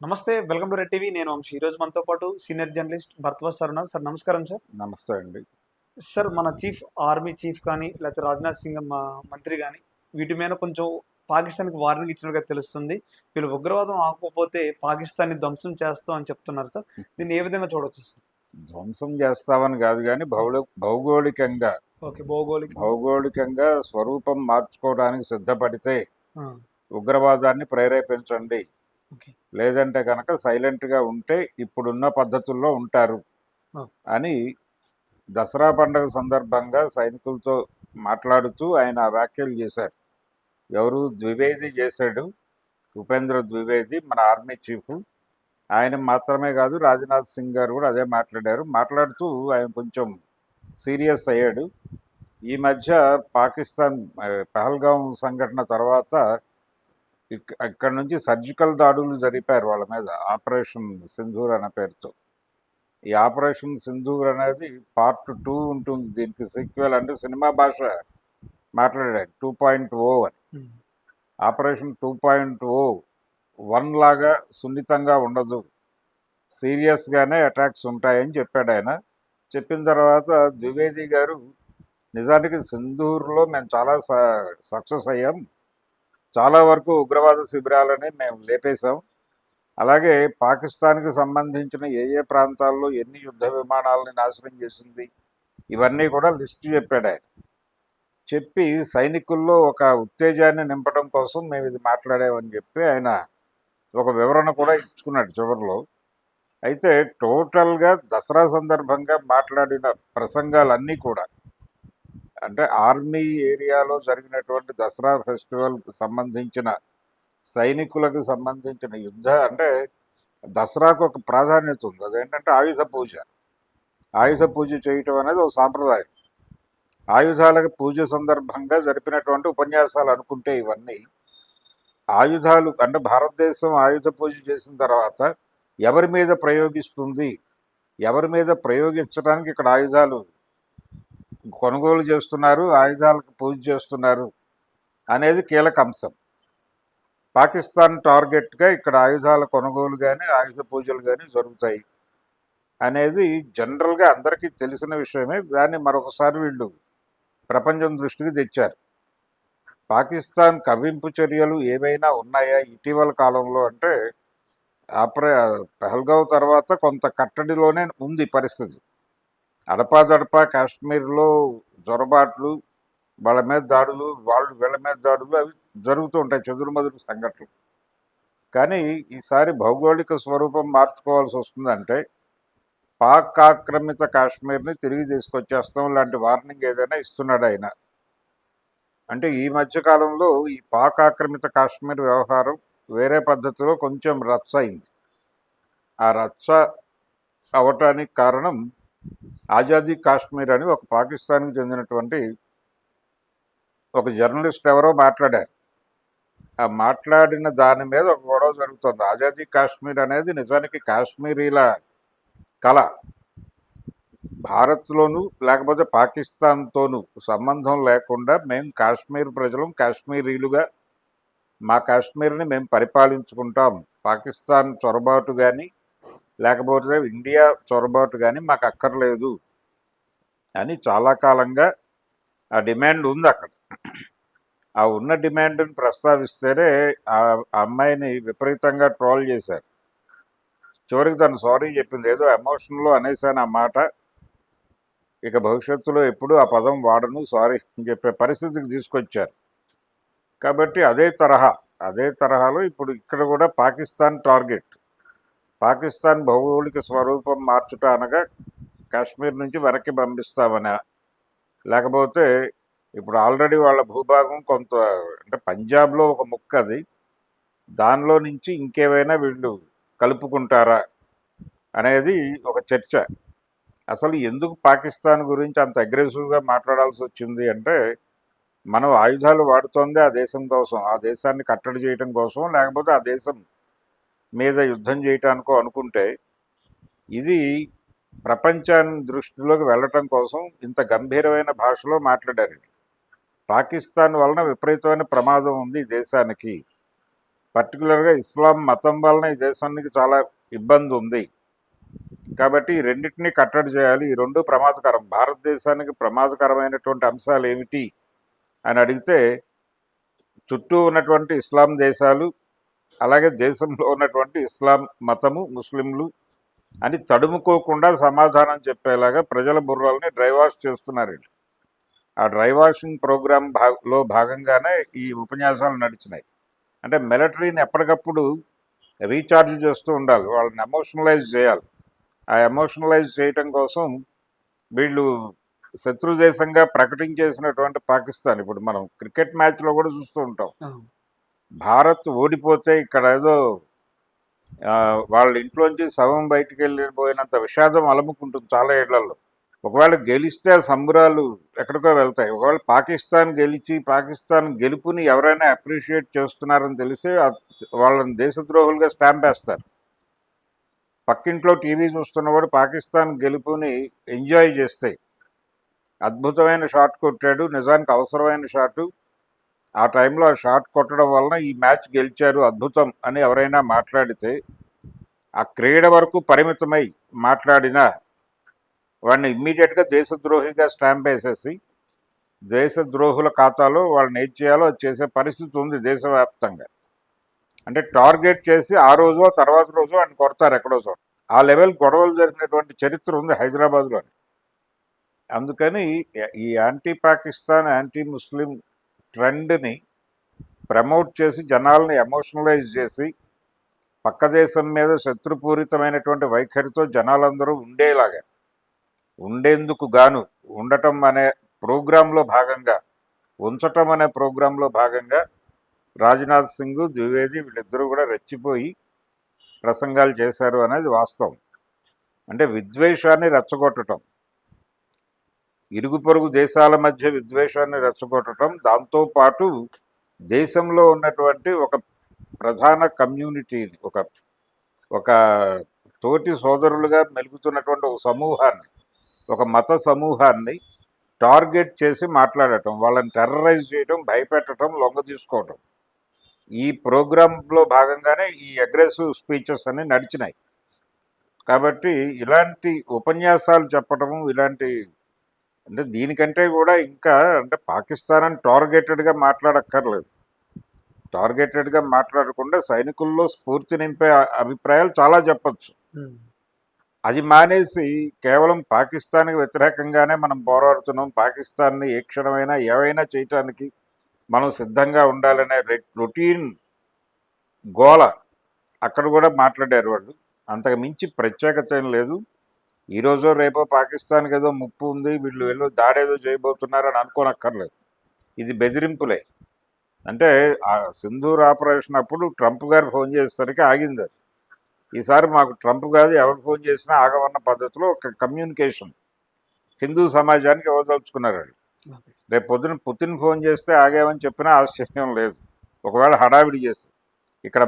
నమస్తే welcome to red TV. నేను వంశీ. ఈరోజు మనతో పాటు సీనియర్ జర్నలిస్ట్ భరద్వాజ్ సార్ ఉన్నారు. సార్ నమస్కారం సార్. నమస్తే అండి. సార్ మన చీఫ్ ఆర్మీ చీఫ్ కానీ లేకపోతే రాజ్నాథ్ సింగ్ మంత్రి కానీ వీటి మీద కొంచెం పాకిస్తాన్కి వార్నింగ్ ఇచ్చినట్టుగా తెలుస్తుంది. వీళ్ళు ఉగ్రవాదం ఆకపోతే పాకిస్తాన్ని ధ్వంసం చేస్తాం అని చెప్తున్నారు సార్. దీన్ని ఏ విధంగా చూడొచ్చు సార్? ధ్వంసం చేస్తామని కాదు కానీ భౌగోళ భౌగోళికంగా ఓకే భౌగోళిక. భౌగోళికంగా స్వరూపం మార్చుకోవడానికి సిద్ధపడితే ఉగ్రవాదాన్ని ప్రేరేపించండి. లేదంటే కనుక సైలెంట్గా ఉంటే ఇప్పుడున్న పద్ధతుల్లో ఉంటారు. అని దసరా పండుగ సందర్భంగా సైనికులతో మాట్లాడుతూ ఆయన వ్యాఖ్యలు చేశారు. ఎవరు ద్వివేది చేశాడు? ఉపేంద్ర ద్వివేది మన ఆర్మీ చీఫ్. ఆయన మాత్రమే కాదు రాజ్నాథ్ సింగ్ గారు కూడా అదే మాట్లాడారు. మాట్లాడుతూ ఆయన కొంచెం సీరియస్ అయ్యాడు. ఈ మధ్య పాకిస్తాన్ పహల్గాం సంఘటన తర్వాత అక్కడ నుంచి సర్జికల్ దాడులు జరిపారు వాళ్ళ మీద. ఆపరేషన్ సింధూర్ అనే పేరుతో. ఈ ఆపరేషన్ సింధూర్ అనేది పార్ట్ టూ ఉంటుంది. దీనికి సీక్వెల్ అంటే సినిమా భాష మాట్లాడాడు. టూ పాయింట్ ఓ అని. Operation two point O one లాగా సున్నితంగా ఉండదు. సీరియస్గానే అటాక్స్ ఉంటాయని చెప్పాడు ఆయన. చెప్పిన తర్వాత ద్వివేది గారు నిజానికి సింధూర్లో మేము చాలా సక్సెస్ అయ్యాం. చాలా వరకు ఉగ్రవాద శిబిరాలని మేము లేపేశాం. అలాగే పాకిస్తాన్కి సంబంధించిన ఏ ఏ ప్రాంతాల్లో ఎన్ని యుద్ధ విమానాలని నాశనం చేసింది ఇవన్నీ కూడా లిస్ట్ చెప్పాడు ఆయన. చెప్పి సైనికుల్లో ఒక ఉత్తేజాన్ని నింపడం కోసం మేము ఇది మాట్లాడామని చెప్పి ఆయన ఒక వివరణ కూడా ఇచ్చుకున్నాడు చివరిలో. అయితే టోటల్గా దసరా సందర్భంగా మాట్లాడిన ప్రసంగాలన్నీ కూడా అంటే ఆర్మీ ఏరియాలో జరిగినటువంటి దసరా ఫెస్టివల్కి సంబంధించిన సైనికులకు సంబంధించిన యుద్ధ అంటే దసరాకు ఒక ప్రాధాన్యత ఉంది. అదేంటంటే ఆయుధ పూజ. ఆయుధ పూజ చేయటం అనేది ఒక సాంప్రదాయం. ఆయుధాలకు పూజ సందర్భంగా జరిపినటువంటి ఉపన్యాసాలు అనుకుంటే ఇవన్నీ ఆయుధాలు అంటే భారతదేశం ఆయుధ పూజ చేసిన తర్వాత ఎవరి మీద ప్రయోగిస్తుంది? ఎవరి మీద ప్రయోగించడానికి ఇక్కడ ఆయుధాలు కొనుగోలు చేస్తున్నారు ఆయుధాలకు పూజ చేస్తున్నారు అనేది కీలక అంశం. పాకిస్తాన్ టార్గెట్గా ఇక్కడ ఆయుధాల కొనుగోలు కానీ ఆయుధ పూజలు కానీ జరుగుతాయి అనేది జనరల్గా అందరికీ తెలిసిన విషయమే. దాన్ని మరొకసారి వీళ్ళు ప్రపంచం దృష్టికి తెచ్చారు. పాకిస్తాన్ కవింపు చర్యలు ఏవైనా ఉన్నాయా? ఇటీవల కాలంలో అంటే ఆపరే పెహల్గావ్ తర్వాత కొంత కట్టడిలోనే ఉంది పరిస్థితి. అడపాదడపా కాశ్మీర్లో జొరబాట్లు వాళ్ళ మీద దాడులు వాళ్ళు వీళ్ళ మీద దాడులు అవి జరుగుతూ ఉంటాయి చెదురుమదురు సంఘటనలు. కానీ ఈసారి భౌగోళిక స్వరూపం మార్చుకోవాల్సి వస్తుందంటే పాక్ ఆక్రమిత కాశ్మీర్ని తిరిగి తీసుకొచ్చేస్తాం లాంటి వార్నింగ్ ఏదైనా ఇస్తున్నాడు ఆయన. అంటే ఈ మధ్యకాలంలో ఈ పాక్ ఆక్రమిత కాశ్మీర్ వ్యవహారం వేరే పద్ధతిలో కొంచెం రచ్చ అయింది ఆ రచ్చ అవటానికి కారణం ఆజాదీ కాశ్మీర్ అని ఒక పాకిస్తాన్కి చెందినటువంటి ఒక జర్నలిస్ట్ ఎవరో మాట్లాడారు. ఆ మాట్లాడిన దాని మీద ఒక గొడవ జరుగుతుంది. ఆజాదీ కాశ్మీర్ అనేది నిజానికి కాశ్మీరీల కళ. భారత్లోనూ లేకపోతే పాకిస్తాన్తోనూ సంబంధం లేకుండా మేము కాశ్మీర్ ప్రజలం కాశ్మీరీలుగా మా కాశ్మీర్ని మేము పరిపాలించుకుంటాం. పాకిస్తాన్ చొరబాటు కానీ లేకపోతే ఇండియా చొరబాటు కానీ మాకు అక్కర్లేదు అని చాలా కాలంగా ఆ డిమాండ్ ఉంది అక్కడ. ఆ ఉన్న డిమాండ్ని ప్రస్తావిస్తేనే ఆ అమ్మాయిని విపరీతంగా ట్రోల్ చేశారు. చివరికి తను సారీ చెప్పింది. ఏదో ఎమోషన్లో అనేసాను ఆ మాట. ఇక భవిష్యత్తులో ఎప్పుడు ఆ పదం వాడను సారీ అని చెప్పే పరిస్థితికి తీసుకొచ్చారు. కాబట్టి అదే తరహా అదే తరహాలో ఇప్పుడు ఇక్కడ కూడా పాకిస్తాన్ టార్గెట్. పాకిస్తాన్ భౌగోళిక స్వరూపం మార్చుట అనగా కాశ్మీర్ నుంచి వెనక్కి పంపిస్తామని. లేకపోతే ఇప్పుడు ఆల్రెడీ వాళ్ళ భూభాగం కొంత అంటే పంజాబ్లో ఒక ముక్క అది. దానిలో నుంచి ఇంకేమైనా వీళ్ళు కలుపుకుంటారా అనేది ఒక చర్చ. అసలు ఎందుకు పాకిస్తాన్ గురించి అంత అగ్రెసివ్గా మాట్లాడాల్సి వచ్చింది అంటే మనం ఆయుధాలు వాడుతోంది ఆ దేశం కోసం ఆ దేశాన్ని కట్టడి చేయడం కోసం లేకపోతే ఆ దేశం మీద యుద్ధం చేయటానికో అనుకుంటే ఇది ప్రపంచాన్ని దృష్టిలోకి వెళ్ళటం కోసం ఇంత గంభీరమైన భాషలో మాట్లాడారు పాకిస్తాన్ వలన విపరీతమైన ప్రమాదం ఉంది ఈ దేశానికి. పర్టికులర్గా ఇస్లాం మతం వలన ఈ దేశానికి చాలా ఇబ్బంది ఉంది. కాబట్టి ఈ రెండింటినీ కట్టడి చేయాలి. ఈ రెండు ప్రమాదకరం. భారతదేశానికి ప్రమాదకరమైనటువంటి అంశాలు ఏమిటి అని అడిగితే చుట్టూ ఉన్నటువంటి ఇస్లాం దేశాలు అలాగే దేశంలో ఉన్నటువంటి ఇస్లాం మతము ముస్లింలు అని తడుముకోకుండా సమాధానం చెప్పేలాగా ప్రజల బుర్రల్ని డ్రై వాష్ చేస్తున్నారు ఆ డ్రై వాషింగ్ ప్రోగ్రామ్ భాగంలో భాగంగానే ఈ ఉపన్యాసాలు నడిచినాయి. అంటే మిలిటరీని ఎప్పటికప్పుడు రీఛార్జ్ చేస్తూ ఉండాలి. వాళ్ళని ఎమోషనలైజ్ చేయాలి. ఆ ఎమోషనలైజ్ చేయటం కోసం వీళ్ళు శత్రు దేశంగా ప్రకటించేసినటువంటి పాకిస్తాన్. ఇప్పుడు మనం క్రికెట్ మ్యాచ్లో కూడా చూస్తూ ఉంటాం. భారత్ ఓడిపోతే ఇక్కడ ఏదో వాళ్ళ ఇంట్లోంచి శవం బయటికి వెళ్ళిపోయినంత విషాదం అలముకుంటుంది చాలా ఏళ్ళలో. ఒకవేళ గెలిస్తే ఆ సంబరాలు ఎక్కడికో వెళ్తాయి. ఒకవేళ పాకిస్తాన్ గెలిచి పాకిస్తాన్ గెలుపుని ఎవరైనా అప్రిషియేట్ చేస్తున్నారని తెలిసి వాళ్ళని దేశద్రోహులుగా స్టాంప్ వేస్తారు. పక్కింట్లో టీవీ చూస్తున్నవాడు పాకిస్తాన్ గెలుపుని ఎంజాయ్ చేస్తాయి అద్భుతమైన షాట్ కొట్టాడు నిజానికి అవసరమైన షాటు. ఆ టైంలో ఆ షాట్ కొట్టడం వలన ఈ మ్యాచ్ గెలిచారు అద్భుతం అని ఎవరైనా మాట్లాడితే ఆ క్రీడ వరకు పరిమితమై మాట్లాడినా వాడిని ఇమ్మీడియట్గా దేశద్రోహిగా స్టాంప్ వేసేసి దేశద్రోహుల ఖాతాలో వాళ్ళని ఏం చేయాలో అది చేసే పరిస్థితి ఉంది దేశవ్యాప్తంగా. అంటే టార్గెట్ చేసి ఆ రోజు తర్వాత రోజు ఆయన కొడతారు ఎక్కడో చోట. ఆ లెవెల్ గొడవలు జరిగినటువంటి చరిత్ర ఉంది హైదరాబాద్లోని. అందుకని ఈ యాంటీ పాకిస్తాన్ యాంటీ ముస్లిం ట్రెండ్ని ప్రమోట్ చేసి జనాల్ని ఎమోషనలైజ్ చేసి పక్క దేశం మీద శత్రుపూరితమైనటువంటి వైఖరితో జనాలందరూ ఉండేలాగా ఉండేందుకు గాను ఉండటం అనే ప్రోగ్రాంలో భాగంగా ఉంచటం అనే ప్రోగ్రాంలో భాగంగా రాజ్నాథ్ సింగ్ ద్వివేది వీళ్ళిద్దరూ కూడా రెచ్చిపోయి ప్రసంగాలు చేశారు అనేది వాస్తవం. అంటే విద్వేషాన్ని రెచ్చగొట్టడం ఇరుగు పొరుగు దేశాల మధ్య విద్వేషాన్ని రెచ్చగొట్టడం దాంతోపాటు దేశంలో ఉన్నటువంటి ఒక ప్రధాన కమ్యూనిటీని ఒక ఒక తోటి సోదరులుగా మెలుగుతున్నటువంటి ఒక సమూహాన్ని ఒక మత సమూహాన్ని టార్గెట్ చేసి మాట్లాడటం వాళ్ళని టెర్రరైజ్ చేయటం భయపెట్టడం లొంగ తీసుకోవటం. ఈ ప్రోగ్రాంలో భాగంగానే ఈ అగ్రెసివ్ స్పీచెస్ అన్నీ నడిచినాయి. కాబట్టి ఇలాంటి ఉపన్యాసాలు చెప్పటము ఇలాంటి అంటే దీనికంటే కూడా ఇంకా అంటే పాకిస్తాన్ అని టార్గెటెడ్గా మాట్లాడక్కర్లేదు. టార్గెటెడ్గా మాట్లాడకుండా సైనికుల్లో స్ఫూర్తి నింపే అభిప్రాయాలు చాలా చెప్పచ్చు. అది మానేసి కేవలం పాకిస్తాన్కి వ్యతిరేకంగానే మనం పోరాడుతున్నాం. పాకిస్తాన్ని ఏ క్షణమైనా ఏవైనా చేయటానికి మనం సిద్ధంగా ఉండాలనే రొటీన్ గోల అక్కడ కూడా మాట్లాడారు వాళ్ళు. అంతకు మించి ప్రత్యేకత ఏం లేదు. ఈరోజు రేపో పాకిస్తాన్కి ఏదో ముప్పు ఉంది వీళ్ళు వెళ్ళి దాడేదో చేయబోతున్నారని అనుకోనక్కర్లేదు. ఇది బెదిరింపులే. అంటే ఆ సింధూర్ ఆపరేషన్ అప్పుడు ట్రంప్ గారు ఫోన్ చేసేసరికి ఆగింది అది. ఈసారి మాకు ట్రంప్ కాదు ఎవరు ఫోన్ చేసినా ఆగమన్న పద్ధతిలో ఒక కమ్యూనికేషన్. హిందూ సమాజానికి ఇవ్వదలుచుకున్నారు వాళ్ళు. రేపు పొద్దున పుతిన్ ఫోన్ చేస్తే ఆగామని చెప్పినా ఆశ్చర్యం లేదు. ఒకవేళ హడావిడి చేస్తే.